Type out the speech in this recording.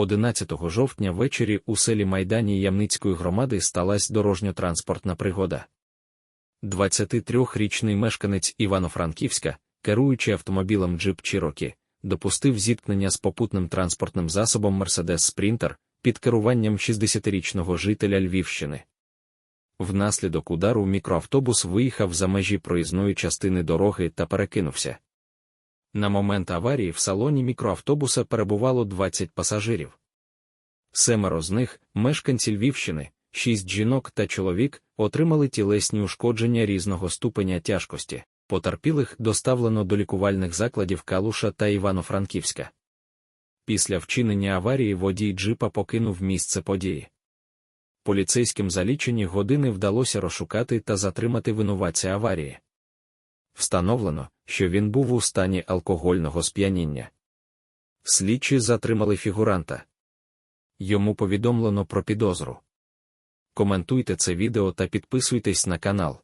11 жовтня ввечері у селі Майдані Ямницької громади сталася дорожньо-транспортна пригода. 23-річний мешканець Івано-Франківська, керуючи автомобілем Джип Чірокі, допустив зіткнення з попутним транспортним засобом Мерседес Спрінтер під керуванням 60-річного жителя Львівщини. Внаслідок удару мікроавтобус виїхав за межі проїзної частини дороги та перекинувся. На момент аварії в салоні мікроавтобуса перебувало 20 пасажирів. Семеро з них, мешканці Львівщини, шість жінок та чоловік, отримали тілесні ушкодження різного ступеня тяжкості. Потерпілих доставлено до лікувальних закладів Калуша та Івано-Франківська. Після вчинення аварії водій джипа покинув місце події. Поліцейським за лічені години вдалося розшукати та затримати винуватця аварії. Встановлено, що він був у стані алкогольного сп'яніння. Слідчі затримали фігуранта. Йому повідомлено про підозру. Коментуйте це відео та підписуйтесь на канал.